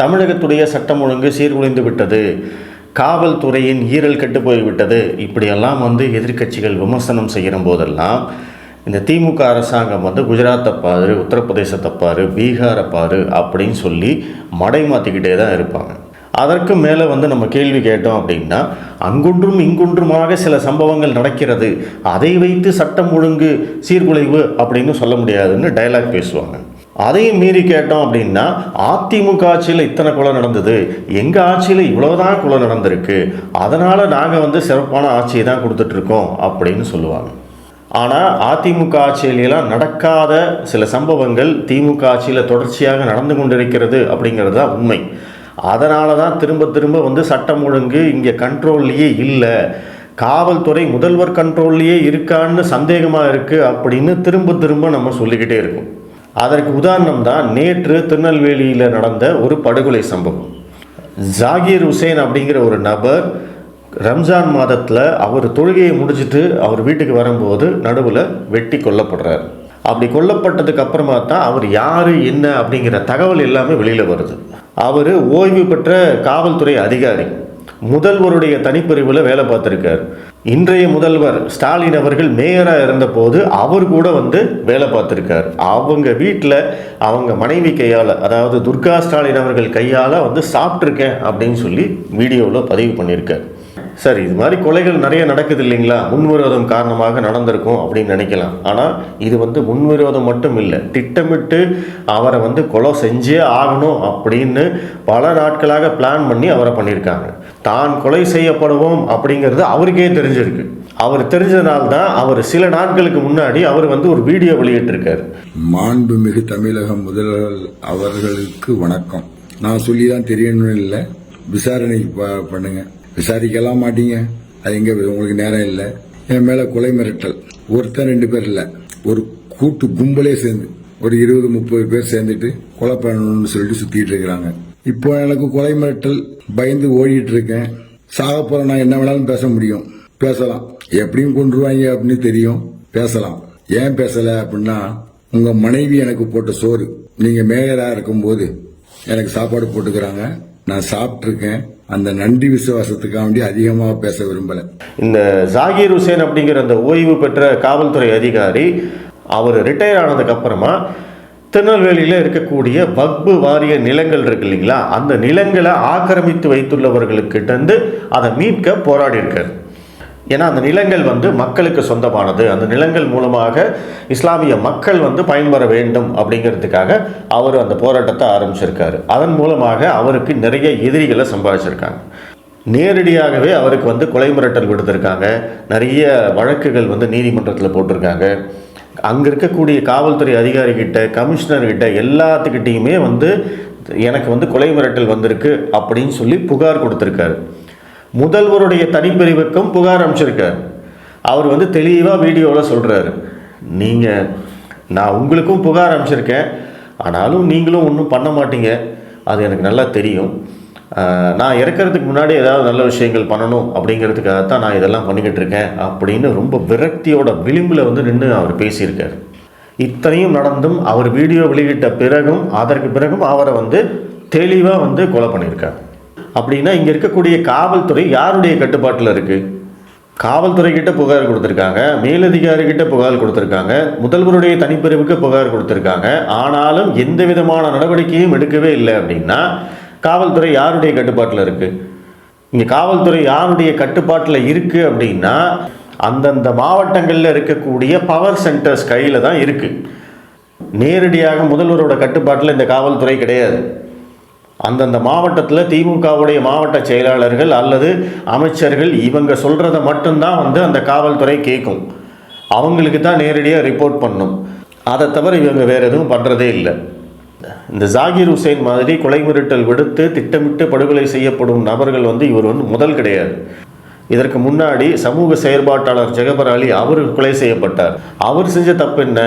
தமிழகத்துடைய சட்டம் ஒழுங்கு சீர்குலைந்து விட்டது. காவல்துறையின் ஈரல் கெட்டு போய்விட்டது இப்படியெல்லாம் வந்து எதிர்க்கட்சிகள் விமர்சனம் செய்கிற போதெல்லாம் இந்த திமுக அரசாங்கம் வந்து குஜராத்தை பாரு உத்தரப்பிரதேசத்தை பாரு பீகாரை பாரு அப்படின்னு சொல்லி மடை மாற்றிக்கிட்டே தான் இருப்பாங்க. அதற்கு மேலே வந்து நம்ம கேள்வி கேட்டோம் அப்படின்னா அங்குன்றும் இங்குன்றுமாக சில சம்பவங்கள் நடக்கிறது. அதை வைத்து சட்டம் ஒழுங்கு சீர்குலைவு அப்படின்னு சொல்ல முடியாதுன்னு டயலாக் பேசுவாங்க. அதையும் மீறி கேட்டோம் அப்படின்னா அதிமுக ஆட்சியில் இத்தனை கொலை நடந்தது. எங்கள் ஆட்சியில் இவ்வளோதான் கொலை நடந்திருக்கு. அதனால் நாங்கள் வந்து சிறப்பான ஆட்சியை தான் கொடுத்துட்ருக்கோம் அப்படின்னு சொல்லுவாங்க. ஆனால் அதிமுக ஆட்சியிலெல்லாம் நடக்காத சில சம்பவங்கள் திமுக ஆட்சியில் தொடர்ச்சியாக நடந்து கொண்டிருக்கிறது அப்படிங்கிறது தான் உண்மை. அதனால தான் திரும்ப திரும்ப வந்து சட்டம் ஒழுங்கு இங்கே கண்ட்ரோல்லையே இல்லை. காவல்துறை முதல்வர் கண்ட்ரோல்லையே இருக்கான்னு சந்தேகமாக இருக்குது அப்படின்னு திரும்ப திரும்ப நம்ம சொல்லிக்கிட்டே இருக்கோம். அதற்கு உதாரணம் தான் நேற்று திருநெல்வேலியில் நடந்த ஒரு படுகொலை சம்பவம். ஜாகீர் ஹுசேன் அப்படிங்கிற ஒரு நபர் ரம்ஜான் மாதத்தில் அவர் தொழுகையை முடிச்சுட்டு அவர் வீட்டுக்கு வரும்போது நடுவில் வெட்டி கொல்லப்படுறார். அப்படி கொல்லப்பட்டதுக்கு அப்புறமா தான் அவர் யார் என்ன அப்படிங்கிற தகவல் எல்லாமே வெளியில் வருது. அவர் ஓய்வு பெற்ற காவல்துறை அதிகாரி முதல்வருடைய தனிப்பிரிவில் வேலை பார்த்துருக்கார். இன்றைய முதல்வர் ஸ்டாலின் அவர்கள் மேயராக இருந்தபோது அவர் கூட வந்து வேலை பார்த்துருக்கார். அவங்க வீட்டில் அவங்க மனைவி கையால் அதாவது துர்கா ஸ்டாலின் அவர்கள் கையால் வந்து சாப்பிட்ருக்கேன் அப்படின்னு சொல்லி வீடியோவில் பதிவு பண்ணியிருக்கார். சரி இது மாதிரி கொலைகள் நிறைய நடக்குது இல்லைங்களா? முன்விரோதம் காரணமாக நடந்திருக்கும் அப்படின்னு நினைக்கலாம். ஆனால் இது வந்து முன்விரோதம் மட்டும் இல்லை. திட்டமிட்டு அவரை வந்து கொலை செஞ்சே ஆகணும் அப்படின்னு பல நாட்களாக பிளான் பண்ணி அவரை பண்ணியிருக்காங்க. தான் கொலை செய்யப்படுவோம் அப்படிங்கிறது அவருக்கே தெரிஞ்சிருக்கு. அவர் தெரிஞ்சதுனால தான் அவர் சில நாட்களுக்கு முன்னாடி அவர் வந்து ஒரு வீடியோ வெளியிட்டிருக்காரு. மாண்புமிகு தமிழக முதல்வர் அவர்களுக்கு வணக்கம். நான் சொல்லி தான் தெரியணும்னு இல்லை. விசாரணைக்கு பண்ணுங்கள் விசாரிக்கலாம் மாட்டீங்க. அது எங்க உங்களுக்கு நேரம் இல்லை. என் மேல கொலை மிரட்டல். ஒருத்தன் ரெண்டு பேர் இல்லை. ஒரு கூட்டு கும்பலே சேர்ந்து ஒரு இருபது முப்பது பேர் சேர்ந்துட்டு கொலை பண்ணணும்னு சொல்லிட்டு சுத்திட்டு இருக்கிறாங்க. இப்போ எனக்கு கொலை மிரட்டல் பயந்து ஓடிட்டு இருக்கேன். சாக போற நான் என்ன வேணாலும் பேச முடியும். பேசலாம். எப்படியும் கொண்டுருவாங்க அப்படின்னு தெரியும். பேசலாம். ஏன் பேசல அப்படின்னா உங்க மனைவி எனக்கு போட்ட சோறு. நீங்க மேயரா இருக்கும்போது எனக்கு சாப்பாடு போட்டுக்கிறாங்க. நான் சாப்பிட்ருக்கேன் அந்த நன்றி விசுவாசத்துக்காக வேண்டி அதிகமாக பேச விரும்பல. இந்த ஜாகிர் ஹுசேன் அப்படிங்கிற அந்த ஓய்வு பெற்ற காவல்துறை அதிகாரி அவர் ரிட்டையர் ஆனதுக்கு அப்புறமா திருநெல்வேலியில் இருக்கக்கூடிய வக்பு வாரிய நிலங்கள் இருக்கு இல்லைங்களா? அந்த நிலங்களை ஆக்கிரமித்து வைத்துள்ளவர்களுக்கிட்ட இருந்து அதை மீட்க போராடி இருக்கார் ஏன்னா அந்த நிலங்கள் வந்து மக்களுக்கு சொந்தமானது. அந்த நிலங்கள் மூலமாக இஸ்லாமிய மக்கள் வந்து பயன்பெற வேண்டும் அப்படிங்கிறதுக்காக அவர் அந்த போராட்டத்தை ஆரம்பிச்சிருக்காரு. அதன் மூலமாக அவருக்கு நிறைய எதிரிகளை சம்பாதிச்சிருக்காங்க. நேரடியாகவே அவருக்கு வந்து கொலை மிரட்டல் விடுத்திருக்காங்க நிறைய வழக்குகள் வந்து நீதிமன்றத்தில் போட்டிருக்காங்க. அங்கே இருக்கக்கூடிய காவல்துறை அதிகாரிகிட்ட கமிஷனர்கிட்ட எல்லாத்துக்கிட்டேயுமே வந்து எனக்கு வந்து கொலை மிரட்டல் வந்திருக்கு அப்படின்னு சொல்லி புகார் கொடுத்துருக்காரு. முதல்வருடைய தனிப்பிரிவுக்கும் புகார் அனுப்பிச்சிருக்கார் அவர் வந்து தெளிவாக வீடியோவில் சொல்கிறாரு நீங்கள் நான் உங்களுக்கும் புகார் அனுப்பிச்சிருக்கேன் ஆனாலும் நீங்களும் ஒன்றும் பண்ண மாட்டீங்க. அது எனக்கு நல்லா தெரியும். நான் இறக்கிறதுக்கு முன்னாடி ஏதாவது நல்ல விஷயங்கள் பண்ணணும் அப்படிங்கிறதுக்காக தான் நான் இதெல்லாம் பண்ணிக்கிட்டு இருக்கேன் அப்படின்னு ரொம்ப விரக்தியோட விளிம்பில் வந்து நின்று அவர் பேசியிருக்கார். இத்தனையும் நடந்தும் அவர் வீடியோ வெளியிட்ட பிறகும் அதற்கு பிறகும் அவரை வந்து தெளிவாக வந்து கொலை பண்ணியிருக்காங்க அப்படின்னா இங்கே இருக்கக்கூடிய காவல்துறை யாருடைய கட்டுப்பாட்டில் இருக்குது காவல்துறை கிட்ட புகார் கொடுத்துருக்காங்க மேலதிகாரிகிட்ட புகார் கொடுத்துருக்காங்க முதல்வருடைய தனிப்பிரிவுக்கு புகார் கொடுத்துருக்காங்க. ஆனாலும் எந்த விதமான நடவடிக்கையும் எடுக்கவே இல்லை அப்படின்னா காவல்துறை யாருடைய கட்டுப்பாட்டில் இருக்குது இங்கே காவல்துறை யாருடைய கட்டுப்பாட்டில் இருக்குது அப்படின்னா அந்தந்த மாவட்டங்களில் இருக்கக்கூடிய பவர் சென்டர்ஸ் கையில் தான் இருக்குது நேரடியாக முதல்வரோட கட்டுப்பாட்டில் இந்த காவல்துறை கிடையாது. அந்தந்த மாவட்டத்தில் திமுகவுடைய மாவட்ட செயலாளர்கள் அல்லது அமைச்சர்கள் இவங்க சொல்கிறத மட்டும்தான் வந்து அந்த காவல்துறை கேட்கும் அவங்களுக்கு தான் நேரடியாக ரிப்போர்ட் பண்ணும். அதை தவிர இவங்க வேறு எதுவும் பண்ணுறதே இல்லை. இந்த ஜாகிர் ஹுசைன் மாதிரி கொலை மிரட்டல் விடுத்து திட்டமிட்டு படுகொலை செய்யப்படும் நபர்கள் வந்து இவர் வந்து முதல் கிடையாது. இதற்கு முன்னாடி சமூக செயற்பாட்டாளர் ஜெகபர் அலி அவர் கொலை செய்யப்பட்டார். அவர் செஞ்ச தப்பு என்ன?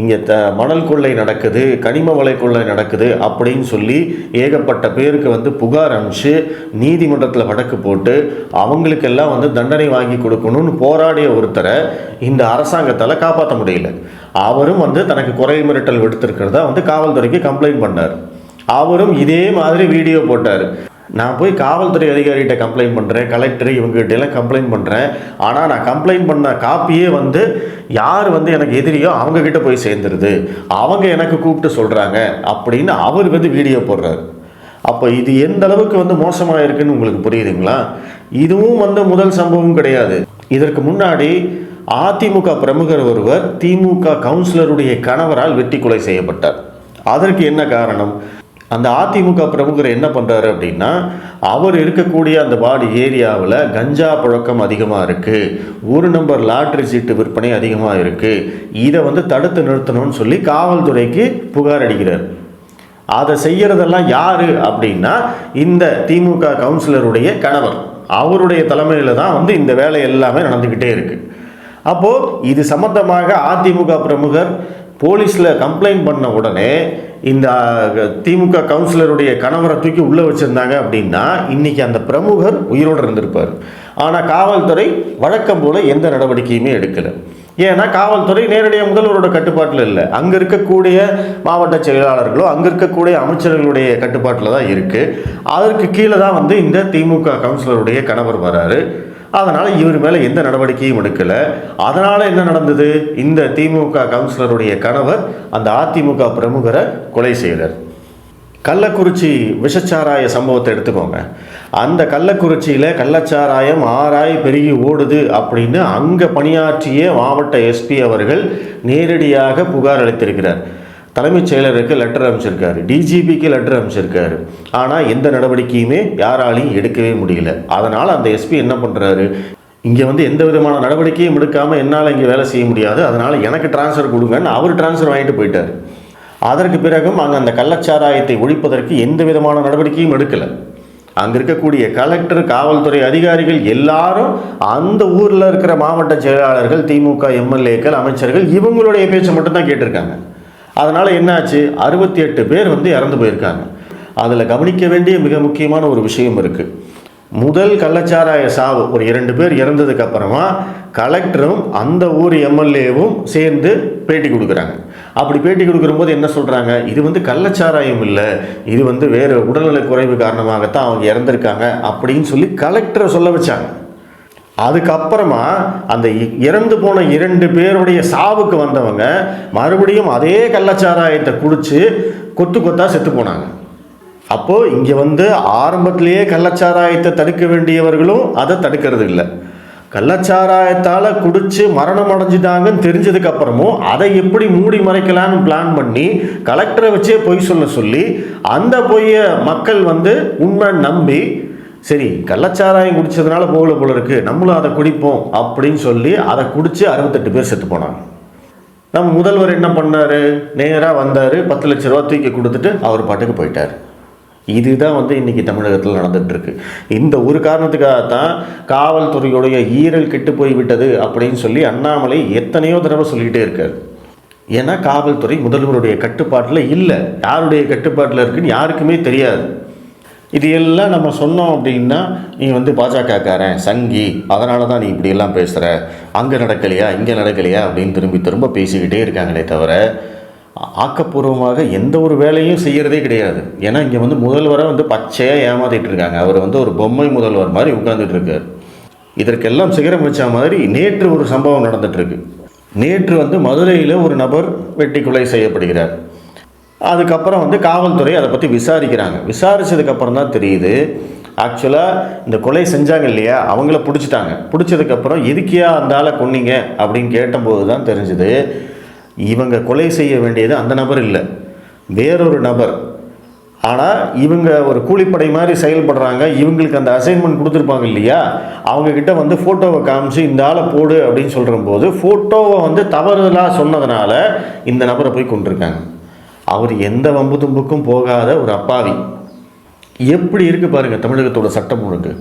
இங்கே த மணல் கொள்ளை நடக்குது கனிம வலை கொள்ளை நடக்குது அப்படின்னு சொல்லி ஏகப்பட்ட பேருக்கு வந்து புகார் அனுப்பிச்சு நீதிமன்றத்தில் வழக்கு போட்டு அவங்களுக்கெல்லாம் வந்து தண்டனை வாங்கி கொடுக்கணும்னு போராடிய ஒருத்தரை இந்த அரசாங்கத்தால் காப்பாற்ற முடியல. அவரும் வந்து தனக்கு குறை மிரட்டல் விடுத்திருக்கிறதா வந்து காவல்துறைக்கு கம்ப்ளைண்ட் பண்ணார். அவரும் இதே மாதிரி வீடியோ போட்டார். நான் போய் காவல்துறை அதிகாரிகிட்ட கம்ப்ளைண்ட் பண்ணுறேன் கலெக்டர் இவங்ககிட்ட எல்லாம் கம்ப்ளைண்ட் பண்ணுறேன் ஆனால் நான் கம்ப்ளைண்ட் பண்ண காப்பியே வந்து யார் வந்து எனக்கு எதிரியோ அவங்கக்கிட்ட போய் சேர்ந்துருது. அவங்க எனக்கு கூப்பிட்டு சொல்கிறாங்க அப்படின்னு அவர் வந்து வீடியோ போடுறாரு. அப்போ இது எந்த அளவுக்கு வந்து மோசமாக இருக்குன்னு உங்களுக்கு புரியுதுங்களா? இதுவும் வந்து முதல் சம்பவம் கிடையாது. இதற்கு முன்னாடி அதிமுக பிரமுகர் ஒருவர் திமுக கவுன்சிலருடைய கணவரால் வெட்டி கொலை செய்யப்பட்டார். அதற்கு என்ன காரணம்? அந்த அதிமுக பிரமுகர் என்ன பண்ணுறாரு அப்படின்னா அவர் இருக்கக்கூடிய அந்த வார்டு ஏரியாவில் கஞ்சா புழக்கம் அதிகமாக இருக்குது ஒரு நம்பர் லாட்ரி சீட்டு விற்பனை அதிகமாக இருக்குது இதை வந்து தடுத்து நிறுத்தணும்னு சொல்லி காவல்துறைக்கு புகார் அடிக்கிறார். அதை செய்கிறதெல்லாம் யார் அப்படின்னா இந்த திமுக கவுன்சிலருடைய கணவர். அவருடைய தலைமையில் தான் வந்து இந்த வேலை எல்லாமே நடந்துக்கிட்டே இருக்குது அப்போது இது சம்பந்தமாக அதிமுக பிரமுகர் போலீஸில் கம்ப்ளைண்ட் பண்ண உடனே இந்த திமுக கவுன்சிலருடைய கணவரை தூக்கி உள்ளே வச்சுருந்தாங்க அப்படின்னா இன்னைக்கு அந்த பிரமுகர் உயிரோடு இருந்திருப்பார். ஆனால் காவல்துறை வழக்கம் போல் எந்த நடவடிக்கையுமே எடுக்கலை. ஏன்னா காவல்துறை நேரடியாக முதல்வரோட கட்டுப்பாட்டில் இல்லை. அங்கே இருக்கக்கூடிய மாவட்ட செயலாளர்களோ அங்கே இருக்கக்கூடிய அமைச்சர்களுடைய கட்டுப்பாட்டில் தான் இருக்குது அதற்கு கீழே தான் வந்து இந்த திமுக கவுன்சிலருடைய கணவர் வராரு. அதனால் இவர் மேலே எந்த நடவடிக்கையும் எடுக்கலை. அதனால் என்ன நடந்தது? இந்த திமுக கவுன்சிலருடைய கணவர் அந்த அதிமுக பிரமுகரை கொலை செய்கிறார் கள்ளக்குறிச்சி விஷச்சாராய சம்பவத்தை எடுத்துக்கோங்க. அந்த கள்ளக்குறிச்சியில் கள்ளச்சாராயம் ஆராய் பெருகி ஓடுது அப்படின்னு அங்கே பணியாற்றிய மாவட்ட எஸ்பி அவர்கள் நேரடியாக புகார் அளித்திருக்கிறார். தலைமைச் செயலருக்கு லெட்டர் அமைச்சிருக்காரு டிஜிபிக்கு லெட்டர் அமைச்சிருக்காரு ஆனால் எந்த நடவடிக்கையுமே யாராலையும் எடுக்கவே முடியல. அதனால் அந்த எஸ்பி என்ன பண்ணுறாரு இங்கே வந்து எந்த விதமான நடவடிக்கையும் எடுக்காமல் என்னால் இங்கே வேலை செய்ய முடியாது. அதனால் எனக்கு டிரான்ஸ்ஃபர் கொடுங்கன்னு அவர் டிரான்ஸ்ஃபர் வாங்கிட்டு போயிட்டார். அதற்கு பிறகும் அங்கே அந்த கள்ளச்சாராயத்தை ஒழிப்பதற்கு எந்த விதமான நடவடிக்கையும் எடுக்கலை. அங்கே இருக்கக்கூடிய கலெக்டர் காவல்துறை அதிகாரிகள் எல்லாரும் அந்த ஊரில் இருக்கிற மாவட்ட செயலாளர்கள் திமுக எம்எல்ஏக்கள் அமைச்சர்கள் இவங்களுடைய பேச்சை மட்டும்தான் கேட்டிருக்காங்க. அதனால் என்னாச்சு? அறுபத்தி எட்டு பேர் வந்து இறந்து போயிருக்காங்க. அதில் கவனிக்க வேண்டிய மிக முக்கியமான ஒரு விஷயம் இருக்குது முதல் கள்ளச்சாராய சாவு ஒரு இரண்டு பேர் இறந்ததுக்கு அப்புறமா கலெக்டரும் அந்த ஊர் எம்எல்ஏவும் சேர்ந்து பேட்டி கொடுக்குறாங்க. அப்படி பேட்டி கொடுக்கும்போது என்ன சொல்கிறாங்க இது வந்து கள்ளச்சாராயம் இல்லை. இது வந்து வேறு உடல்நலக் குறைவு காரணமாகத்தான் அவங்க இறந்துருக்காங்க அப்படின்னு சொல்லி கலெக்டரை சொல்ல வச்சாங்க. அதுக்கப்புறமா அந்த இ- இறந்து போன இரண்டு பேருடைய சாவுக்கு வந்தவங்க மறுபடியும் அதே கள்ளச்சாராயத்தை குடித்து கொத்து கொத்தாக செத்து போனாங்க. அப்போது இங்கே வந்து ஆரம்பத்திலேயே கள்ளச்சாராயத்தை தடுக்க வேண்டியவர்களும் அதை தடுக்கிறது இல்லை. கள்ளச்சாராயத்தால் குடித்து மரணம் அடைஞ்சிட்டாங்கன்னு தெரிஞ்சதுக்கப்புறமும் அதை எப்படி மூடி மறைக்கலான்னு பிளான் பண்ணி கலெக்டரை வச்சே பொய் சொல்ல சொல்லி அந்த பொய்யை மக்கள் வந்து உண்மை நம்பி சரி கள்ளச்சாராயம் குடித்ததுனால போகல போல இருக்கு. நம்மளும் அதை குடிப்போம் அப்படின்னு சொல்லி அதை குடித்து அறுபத்தெட்டு பேர் செத்து போனாங்க. நம்ம முதல்வர் என்ன பண்ணாரு? நேராக வந்தார் பத்து லட்ச ரூபா தூக்கி கொடுத்துட்டு அவர் பாட்டுக்கு போயிட்டார். இதுதான் வந்து இன்றைக்கி தமிழகத்தில் நடந்துகிட்ருக்கு இந்த ஒரு காரணத்துக்காக தான் காவல்துறையுடைய ஈரல் கெட்டு போய் விட்டது அப்படின்னு சொல்லி அண்ணாமலை எத்தனையோ தடவை சொல்லிக்கிட்டே இருக்கார். ஏன்னா காவல்துறை முதல்வருடைய கட்டுப்பாட்டில் இல்லை. யாருடைய கட்டுப்பாட்டில் இருக்குன்னு யாருக்குமே தெரியாது. இது எல்லாம் நம்ம சொன்னோம் அப்படின்னா நீ வந்து பாஜகக்காரன் சங்கி அதனால தான் நீ இப்படியெல்லாம் பேசுகிற அங்கே நடக்கலையா இங்கே நடக்கலையா அப்படின்னு திரும்பி திரும்ப பேசிக்கிட்டே இருக்காங்களே தவிர ஆக்கப்பூர்வமாக எந்த ஒரு வேலையும் செய்கிறதே கிடையாது. ஏன்னா இங்கே வந்து முதல்வராக வந்து பச்சையாக ஏமாத்திட்டு இருக்காங்க. அவர் வந்து ஒரு பொம்மை முதல்வர் மாதிரி உட்காந்துட்டு இருக்கார். இதற்கெல்லாம் சிகரம் வச்ச மாதிரி நேற்று ஒரு சம்பவம் நடந்துகிட்ருக்கு நேற்று வந்து மதுரையில் ஒரு நபர் வெட்டி கொலை செய்யப்படுகிறார். அதுக்கப்புறம் வந்து காவல்துறை அதை பற்றி விசாரிக்கிறாங்க. விசாரித்ததுக்கப்புறம் தான் தெரியுது ஆக்சுவலாக இந்த கொலை செஞ்சாங்க இல்லையா? அவங்கள பிடிச்சிட்டாங்க. பிடிச்சதுக்கப்புறம் எதுக்கியா அந்த ஆளை கொன்னீங்க? அப்படின்னு கேட்டபோது தான் தெரிஞ்சுது இவங்க கொலை செய்ய வேண்டியது அந்த நபர் இல்லை. வேறொரு நபர். ஆனால் இவங்க ஒரு கூலிப்படை மாதிரி செயல்படுறாங்க. இவங்களுக்கு அந்த அசைன்மெண்ட் கொடுத்துருப்பாங்க இல்லையா? அவங்கக்கிட்ட வந்து ஃபோட்டோவை காமிச்சு இந்த ஆளை போடு அப்படின்னு சொல்கிற போது ஃபோட்டோவை வந்து தவறுதலாக சொன்னதுனால இந்த நபரை போய் கொண்டிருக்காங்க அவர் எந்த வம்பு தும்புக்கும் போகாத ஒரு அப்பாவி. எப்படி இருக்குது பாருங்கள் தமிழகத்தோட சட்டம் ஒழுங்கு.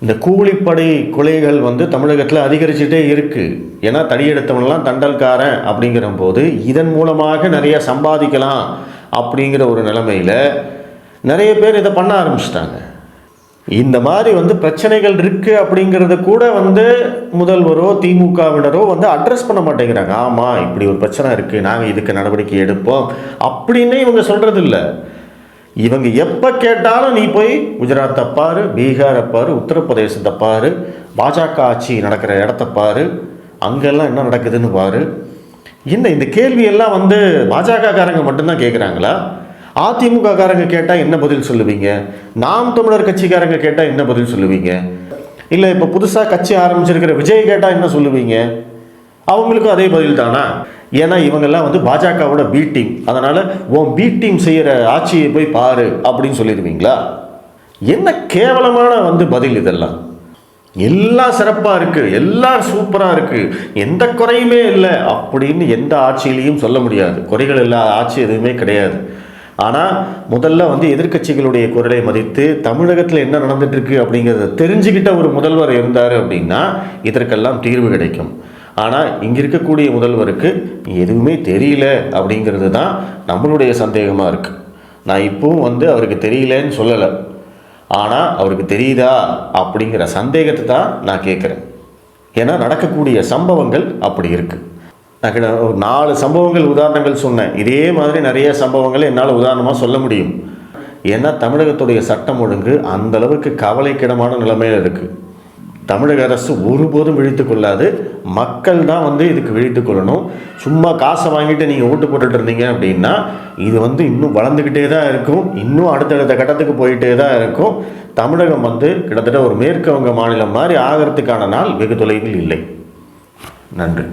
இந்த கூலிப்படை கொலைகள் வந்து தமிழகத்தில் அதிகரிச்சுட்டே இருக்குது ஏன்னா தடியெடுத்தவன்லாம் தண்டல்காரன் அப்படிங்கிற போது இதன் மூலமாக நிறைய சம்பாதிக்கலாம் அப்படிங்கிற ஒரு நிலைமையில் நிறைய பேர் இதை பண்ண ஆரம்பிச்சிட்டாங்க. இந்த மாதிரி வந்து பிரச்சனைகள் இருக்குது அப்படிங்கிறத கூட வந்து முதல்வரோ திமுகவினரோ வந்து அட்ரஸ் பண்ண மாட்டேங்கிறாங்க. ஆமாம் இப்படி ஒரு பிரச்சனை இருக்குது நாங்கள் இதுக்கு நடவடிக்கை எடுப்போம் அப்படின்னு இவங்க சொல்கிறதில்ல இவங்க எப்போ கேட்டாலும் நீ போய் குஜராத்தை தப்பாரு பீகாரை பாரு உத்தரப்பிரதேசத்தை பாரு பாஜக ஆட்சி நடக்கிற இடத்த பாரு அங்கெல்லாம் என்ன நடக்குதுன்னு பாரு. என்ன இந்த கேள்வியெல்லாம் வந்து பாஜக காரங்க மட்டும்தான் கேட்குறாங்களா அதிமுக காரங்க கேட்டால் என்ன பதில் சொல்லுவீங்க? நாம் தமிழர் கட்சிக்காரங்க கேட்டால் என்ன பதில் சொல்லுவீங்க? இல்லை இப்போ புதுசாக கட்சி ஆரம்பிச்சிருக்கிற விஜய் கேட்டால் என்ன சொல்லுவீங்க? அவங்களுக்கும் அதே பதில் தானா? ஏன்னா இவங்கெல்லாம் வந்து பாஜகவோட பி டீம் அதனால் உன் பி டீம் செய்கிற ஆட்சியை போய் பாரு அப்படின்னு சொல்லிடுவீங்களா? என்ன கேவலமான வந்து பதில் இதெல்லாம். எல்லாம் சிறப்பாக இருக்குது எல்லாம் சூப்பராக இருக்குது எந்த குறையுமே இல்லை அப்படின்னு எந்த ஆட்சியிலையும் சொல்ல முடியாது. குறைகள் இல்லாத ஆட்சி எதுவுமே கிடையாது. ஆனால் முதல்ல வந்து எதிர்க்கட்சிகளுடைய குரலை மதித்து தமிழகத்தில் என்ன நடந்துட்டுருக்கு அப்படிங்கிறத தெரிஞ்சுக்கிட்ட ஒரு முதல்வர் இருந்தார் அப்படின்னா இதற்கெல்லாம் தீர்வு கிடைக்கும். ஆனால் இங்கே இருக்கக்கூடிய முதல்வருக்கு எதுவுமே தெரியல அப்படிங்கிறது தான் நம்மளுடைய சந்தேகமாக இருக்குது நான் இப்பவும் வந்து அவருக்கு தெரியலன்னு சொல்லலை. ஆனால் அவருக்கு தெரியுதா அப்படிங்கிற சந்தேகத்தை தான் நான் கேட்குறேன் ஏன்னா நடக்கக்கூடிய சம்பவங்கள் அப்படி இருக்குது நான் நாலு சம்பவங்கள் உதாரணங்கள் சொன்னேன். இதே மாதிரி நிறைய சம்பவங்களை என்னால் உதாரணமாக சொல்ல முடியும். ஏன்னா தமிழகத்துடைய சட்டம் ஒழுங்கு அந்த அளவுக்கு கவலைக்கிடமான நிலைமையில் இருக்குது தமிழக அரசு ஒருபோதும் விழித்து கொள்ளாது. மக்கள் தான் வந்து இதுக்கு விழித்து கொள்ளணும். சும்மா காசை வாங்கிட்டு நீங்கள் ஓட்டு போட்டுட்டு இருந்தீங்க அப்படின்னா இது வந்து இன்னும் வளர்ந்துக்கிட்டே தான் இருக்கும். இன்னும் அடுத்தடுத்த கட்டத்துக்கு போயிட்டே தான் இருக்கும். தமிழகம் வந்து கிட்டத்தட்ட ஒரு மேற்கு வங்க மாநிலம் மாதிரி ஆகிறதுக்கான நாள் வெகு தொலைவில் இல்லை. நன்றி.